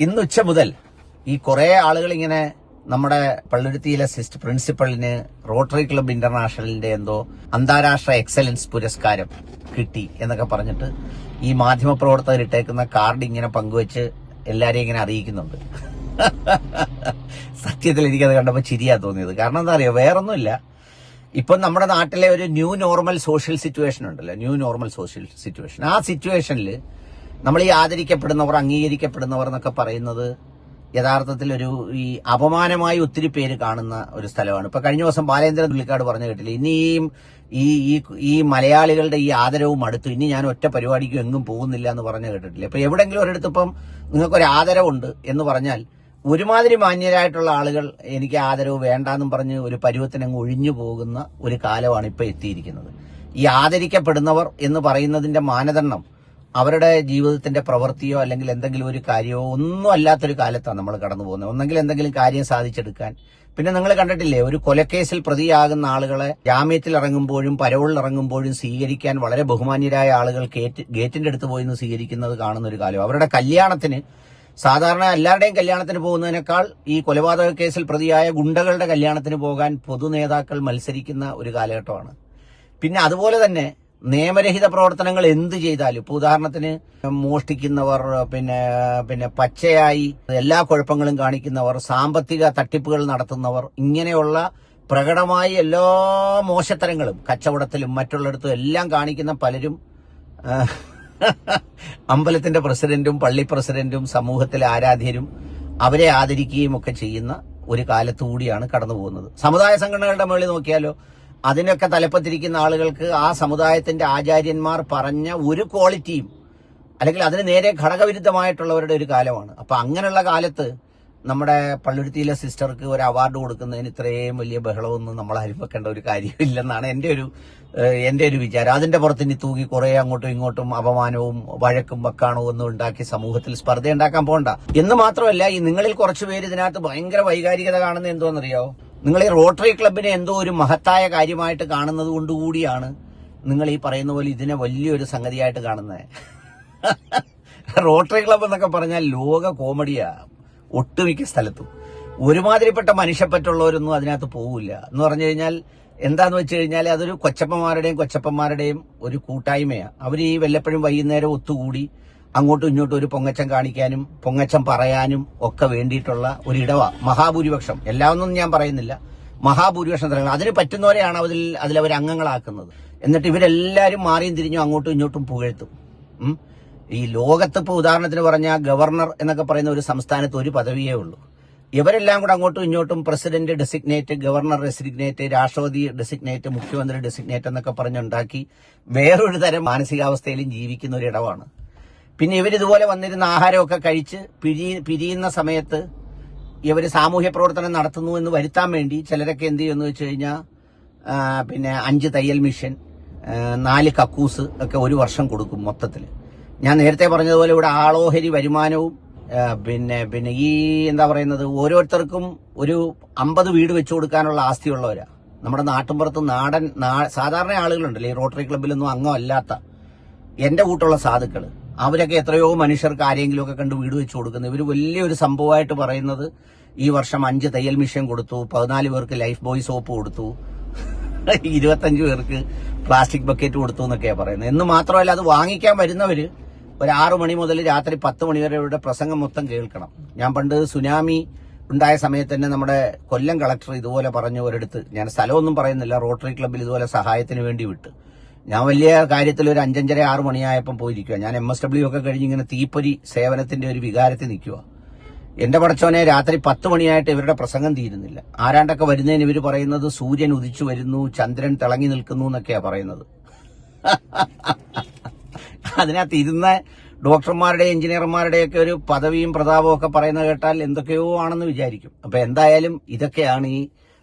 ഇന്ന് ഉച്ച മുതൽ ഈ കുറെ ആളുകൾ ഇങ്ങനെ നമ്മുടെ പള്ളുരുത്തിയിലെ സിസ്റ്റ് പ്രിൻസിപ്പളിന് റോട്ടറി ക്ലബ് ഇന്റർനാഷണലിന്റെ എന്തോ അന്താരാഷ്ട്ര എക്സലൻസ് പുരസ്കാരം കിട്ടി എന്നൊക്കെ പറഞ്ഞിട്ട് ഈ മാധ്യമപ്രവർത്തകർ ഇട്ടേക്കുന്ന കാർഡ് ഇങ്ങനെ പങ്കുവെച്ച് എല്ലാരെയും ഇങ്ങനെ അറിയിക്കുന്നുണ്ട്. സത്യത്തിൽ എനിക്കത് കണ്ടപ്പോൾ ചിരിയാ തോന്നിയത്. കാരണം എന്താ അറിയോ? വേറൊന്നുമില്ല. ഇപ്പം നമ്മുടെ നാട്ടിലെ ഒരു ന്യൂ നോർമൽ സോഷ്യൽ സിറ്റുവേഷൻ ഉണ്ടല്ലോ. New normal social situation. ആ സിറ്റുവേഷനിൽ നമ്മൾ ഈ ആദരിക്കപ്പെടുന്നവർ അംഗീകരിക്കപ്പെടുന്നവർ എന്നൊക്കെ പറയുന്നത് യഥാർത്ഥത്തിൽ ഒരു ഈ അപമാനമായി ഒത്തിരി പേര് കാണുന്ന ഒരു സ്ഥലമാണ്. ഇപ്പൊ കഴിഞ്ഞ ദിവസം ബാലേന്ദ്രൻ പുള്ളിക്കാട് പറഞ്ഞു കേട്ടില്ല ഇനിയും ഈ ഈ മലയാളികളുടെ ഈ ആദരവും അടുത്തു ഇനി ഞാൻ ഒറ്റ പരിപാടിക്കും എങ്ങും പോകുന്നില്ല എന്ന് പറഞ്ഞു കേട്ടിട്ടില്ല. ഇപ്പൊ എവിടെങ്കിലും ഒരിടത്ത് ഇപ്പം നിങ്ങൾക്കൊരു ആദരവുണ്ട് എന്ന് പറഞ്ഞാൽ ഒരുമാതിരി മാന്യരായിട്ടുള്ള ആളുകൾ എനിക്ക് ആദരവ് വേണ്ടാന്നും പറഞ്ഞ് ഒരു പരുവത്തിനങ്ങ് ഒഴിഞ്ഞു പോകുന്ന ഒരു കാലമാണ് ഇപ്പൊ എത്തിയിരിക്കുന്നത്. ഈ ആദരിക്കപ്പെടുന്നവർ എന്ന് പറയുന്നതിന്റെ മാനദണ്ഡം അവരുടെ ജീവിതത്തിന്റെ പ്രവൃത്തിയോ അല്ലെങ്കിൽ എന്തെങ്കിലും ഒരു കാര്യമോ ഒന്നും അല്ലാത്തൊരു കാലത്താണ് നമ്മൾ കടന്നു പോകുന്നത്. ഒന്നെങ്കിൽ എന്തെങ്കിലും കാര്യം സാധിച്ചെടുക്കാൻ. പിന്നെ നിങ്ങൾ കണ്ടിട്ടില്ലേ ഒരു കൊലക്കേസിൽ പ്രതിയാകുന്ന ആളുകളെ ജാമ്യത്തിൽ ഇറങ്ങുമ്പോഴും പരോളിൽ ഇറങ്ങുമ്പോഴും സ്വീകരിക്കാൻ വളരെ ബഹുമാന്യരായ ആളുകൾ ഗേറ്റിന്റെ അടുത്ത് പോയി നിന്ന് സ്വീകരിക്കുന്നത് കാണുന്ന ഒരു കാലം. അവരുടെ കല്യാണത്തിന് സാധാരണ എല്ലാവരുടെയും കല്യാണത്തിന് പോകുന്നതിനേക്കാൾ ഈ കൊലപാതക കേസിൽ പ്രതിയായ ഗുണ്ടകളുടെ കല്യാണത്തിന് പോകാൻ പൊതുനേതാക്കൾ മത്സരിക്കുന്ന ഒരു കാലഘട്ടമാണ്. പിന്നെ അതുപോലെ തന്നെ നിയമരഹിത പ്രവർത്തനങ്ങൾ എന്ത് ചെയ്താലും ഇപ്പൊ ഉദാഹരണത്തിന് മോഷ്ടിക്കുന്നവർ പിന്നെ പിന്നെ പച്ചയായി എല്ലാ കുഴപ്പങ്ങളും കാണിക്കുന്നവർ സാമ്പത്തിക തട്ടിപ്പുകൾ നടത്തുന്നവർ ഇങ്ങനെയുള്ള പ്രകടമായ എല്ലാ മോശത്തരങ്ങളും കച്ചവടത്തിലും മറ്റുള്ളിടത്തും എല്ലാം കാണിക്കുന്ന പലരും അമ്പലത്തിന്റെ പ്രസിഡന്റും പള്ളി പ്രസിഡന്റും സമൂഹത്തിലെ ആരാധ്യരും അവരെ ആദരിക്കുകയും ഒക്കെ ചെയ്യുന്ന ഒരു കാലത്തുകൂടിയാണ് കടന്നുപോകുന്നത്. കടന്നു പോകുന്നത് സമുദായ സംഘടനകളുടെ മുകളിൽ നോക്കിയാലോ അതിനൊക്കെ തലപ്പത്തിരിക്കുന്ന ആളുകൾക്ക് ആ സമുദായത്തിന്റെ ആചാര്യന്മാർ പറഞ്ഞ ഒരു ക്വാളിറ്റിയും അല്ലെങ്കിൽ അതിന് നേരെ ഘടകവിരുദ്ധമായിട്ടുള്ളവരുടെ ഒരു കാലമാണ്. അപ്പൊ അങ്ങനെയുള്ള കാലത്ത് നമ്മുടെ പള്ളുരുത്തിയിലെ സിസ്റ്റർക്ക് ഒരു അവാർഡ് കൊടുക്കുന്നതിന് ഇത്രയും വലിയ ബഹളമൊന്നും നമ്മൾ അനുഭവിക്കേണ്ട ഒരു കാര്യമില്ലെന്നാണ് എന്റെ ഒരു എന്റെ ഒരു വിചാരം. അതിന്റെ പുറത്ത് ഇനി തൂങ്ങി കുറെ അങ്ങോട്ടും ഇങ്ങോട്ടും അപമാനവും വഴക്കും വക്കാണവും ഒന്നും ഉണ്ടാക്കി സമൂഹത്തിൽ സ്പർദ്ധ ഉണ്ടാക്കാൻ പോകണ്ട എന്ന് മാത്രമല്ല ഈ നിങ്ങളിൽ കുറച്ചുപേര് ഇതിനകത്ത് ഭയങ്കര വൈകാരികത കാണുന്നത് എന്തോന്നറിയോ നിങ്ങൾ ഈ റോട്ടറി ക്ലബിനെ എന്തോ ഒരു മഹത്തായ കാര്യമായിട്ട് കാണുന്നത് കൊണ്ടുകൂടിയാണ് നിങ്ങൾ ഈ പറയുന്ന പോലെ ഇതിനെ വലിയൊരു സംഗതിയായിട്ട് കാണുന്നത്. റോട്ടറി ക്ലബ് എന്നൊക്കെ പറഞ്ഞാൽ ലോക കോമഡിയാ. ഒട്ടുമിക്ക സ്ഥലത്തും. ഒരുമാതിരിപ്പെട്ട മനുഷ്യപ്പറ്റുള്ളവരൊന്നും അതിനകത്ത് പോവില്ല. എന്ന് പറഞ്ഞു കഴിഞ്ഞാൽ എന്താന്ന് വെച്ച് കഴിഞ്ഞാൽ അതൊരു കൊച്ചപ്പന്മാരുടെയും കൊച്ചപ്പന്മാരുടെയും ഒരു കൂട്ടായ്മയാണ് അവർ ഈ വല്ലപ്പോഴും വൈകുന്നേരം ഒത്തുകൂടി അങ്ങോട്ടും ഇങ്ങോട്ടും ഒരു പൊങ്ങച്ചം കാണിക്കാനും പൊങ്ങച്ചം പറയാനും ഒക്കെ വേണ്ടിയിട്ടുള്ള ഒരിടവാ. മഹാഭൂരിപക്ഷം. എല്ലാമൊന്നും ഞാൻ പറയുന്നില്ല. മഹാഭൂരിപക്ഷം സ്ഥലങ്ങൾ. അതിന് പറ്റുന്നവരെയാണ് അതിൽ അതിലവർ അംഗങ്ങളാക്കുന്നത്. എന്നിട്ട് ഇവരെല്ലാവരും മാറിയും തിരിഞ്ഞു അങ്ങോട്ടും ഇങ്ങോട്ടും പുകഴ്ത്തും. ഈ ലോകത്ത് ഇപ്പോൾ ഉദാഹരണത്തിന് പറഞ്ഞാൽ ഗവർണർ എന്നൊക്കെ പറയുന്ന ഒരു സംസ്ഥാനത്ത് ഒരു പദവിയേ ഉള്ളൂ. ഇവരെല്ലാം കൂടെ അങ്ങോട്ടും ഇങ്ങോട്ടും പ്രസിഡന്റ് ഡെസിഗ്നേറ്റ് ഗവർണർ ഡെസിഗ്നേറ്റ് രാഷ്ട്രപതി ഡെസിഗ്നേറ്റ് മുഖ്യമന്ത്രി ഡെസിഗ്നേറ്റ് എന്നൊക്കെ പറഞ്ഞുണ്ടാക്കി വേറൊരു തരം മാനസികാവസ്ഥയിലും ജീവിക്കുന്ന ഒരു ഇടമാണ് പിന്നെ ഇവരിതുപോലെ വന്നിരുന്ന ആഹാരമൊക്കെ കഴിച്ച് പിരി പിരിയുന്ന സമയത്ത് ഇവർ സാമൂഹ്യ പ്രവർത്തനം നടത്തുന്നു എന്ന് വരുത്താൻ വേണ്ടി ചിലരൊക്കെ എന്ത് ചെയ്യുമെന്ന് വെച്ച് കഴിഞ്ഞാൽ പിന്നെ അഞ്ച് തയ്യൽ മിഷൻ നാല് കക്കൂസ് ഒക്കെ ഒരു വർഷം കൊടുക്കും മൊത്തത്തിൽ ഞാൻ നേരത്തെ പറഞ്ഞതുപോലെ ഇവിടെ ആളോഹരി വരുമാനവും പിന്നെ പിന്നെ ഈ എന്താ പറയുന്നത് ഓരോരുത്തർക്കും ഒരു അമ്പത് വീട് വെച്ചു കൊടുക്കാനുള്ള ആസ്തിയുള്ളവരാ. നമ്മുടെ നാട്ടിൻപുറത്ത് നാടൻ സാധാരണ ആളുകളുണ്ടല്ലോ ഈ റോട്ടറി ക്ലബിലൊന്നും അംഗമല്ലാത്ത എന്റെ കൂട്ടുള്ള സാധുക്കൾ. അവരൊക്കെ എത്രയോ മനുഷ്യർക്ക് ആരെങ്കിലും ഒക്കെ കണ്ട് വീട് വെച്ച് കൊടുക്കുന്നത് ഇവർ വലിയൊരു സംഭവമായിട്ട് പറയുന്നത് ഈ വർഷം അഞ്ച് തയ്യൽ മിഷൻ കൊടുത്തു പതിനാല് പേർക്ക് ലൈഫ് ബോയ് സോപ്പ് കൊടുത്തു ഇരുപത്തഞ്ച് പേർക്ക് പ്ലാസ്റ്റിക് ബക്കറ്റ് കൊടുത്തു എന്നൊക്കെയാണ് പറയുന്നത്. എന്ന് മാത്രമല്ല അത് വാങ്ങിക്കാൻ വരുന്നവര് ഒരു ആറു മണി മുതൽ രാത്രി പത്ത് മണി വരെ ഇവരുടെ പ്രസംഗം മൊത്തം കേൾക്കണം. ഞാൻ പണ്ട് സുനാമി ഉണ്ടായ സമയത്ത് തന്നെ നമ്മുടെ കൊല്ലം കളക്ടർ ഇതുപോലെ പറഞ്ഞു ഒരിടത്ത് ഞാൻ സ്ഥലമൊന്നും പറയുന്നില്ല റോട്ടറി ക്ലബ്ബിൽ ഇതുപോലെ സഹായത്തിന് വേണ്ടി വിട്ട്. ഞാൻ വലിയ കാര്യത്തിൽ ഒരു അഞ്ചഞ്ചര ആറ് മണിയായപ്പം പോയിരിക്കുക ഞാൻ എം എസ് ഡബ്ല്യു ഒക്കെ കഴിഞ്ഞ് ഇങ്ങനെ തീപ്പൊരി സേവനത്തിന്റെ ഒരു വികാരത്തിൽ നിൽക്കുക എന്റെ പടച്ചോനെ രാത്രി പത്ത് മണിയായിട്ട് ഇവരുടെ പ്രസംഗം തീരുന്നില്ല. ആരാണ്ടൊക്കെ വരുന്നതിന് ഇവർ പറയുന്നത് സൂര്യൻ ഉദിച്ചു വരുന്നു ചന്ദ്രൻ തിളങ്ങി നിൽക്കുന്നു എന്നൊക്കെയാണ് പറയുന്നത്. അതിനകത്ത് ഇരുന്ന ഡോക്ടർമാരുടെ എഞ്ചിനീയർമാരുടെയൊക്കെ ഒരു പദവിയും പ്രതാപവും ഒക്കെ പറയുന്നത് കേട്ടാൽ എന്തൊക്കെയോ ആണെന്ന് വിചാരിക്കും. അപ്പൊ എന്തായാലും ഇതൊക്കെയാണ് ഈ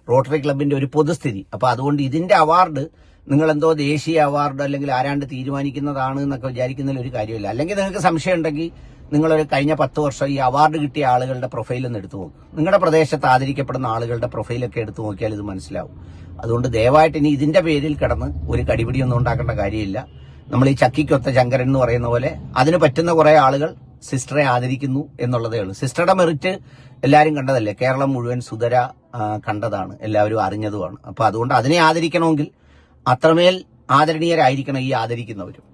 റോട്ടറി ക്ലബിന്റെ ഒരു പൊതുസ്ഥിതി. അപ്പൊ അതുകൊണ്ട് ഇതിന്റെ അവാർഡ് നിങ്ങൾ എന്തോ ദേശീയ അവാർഡ് അല്ലെങ്കിൽ ആരാണ്ട് തീരുമാനിക്കുന്നതാണ് എന്നൊക്കെ വിചാരിക്കുന്നതിൽ ഒരു കാര്യമില്ല. അല്ലെങ്കിൽ നിങ്ങൾക്ക് സംശയം ഉണ്ടെങ്കിൽ നിങ്ങളൊരു കഴിഞ്ഞ പത്ത് വർഷം ഈ അവാർഡ് കിട്ടിയ ആളുകളുടെ പ്രൊഫൈൽ ഒന്ന് എടുത്തു നോക്കും. നിങ്ങളുടെ പ്രദേശത്ത് ആദരിക്കപ്പെടുന്ന ആളുകളുടെ പ്രൊഫൈലൊക്കെ എടുത്തു നോക്കിയാൽ ഇത് മനസ്സിലാവും. അതുകൊണ്ട് ദയവായിട്ട് ഇനി ഇതിന്റെ പേരിൽ കിടന്ന് ഒരു കടിപിടിയൊന്നും ഉണ്ടാക്കേണ്ട കാര്യമില്ല. നമ്മൾ ഈ ചക്കിക്കൊത്ത ശങ്കരൻ എന്ന് പറയുന്ന പോലെ അതിന് പറ്റുന്ന കുറെ ആളുകൾ സിസ്റ്ററെ ആദരിക്കുന്നു എന്നുള്ളതേ ഉള്ളൂ. സിസ്റ്ററുടെ മെറിറ്റ് എല്ലാവരും കണ്ടതല്ലേ? കേരളം മുഴുവൻ സുതര കണ്ടതാണ്. എല്ലാവരും അറിഞ്ഞതുമാണ്. അപ്പൊ അതുകൊണ്ട് അതിനെ ആദരിക്കണമെങ്കിൽ അത്രമേൽ ആദരണീയരായിരിക്കണം ഈ ആദരിക്കുന്നവരും.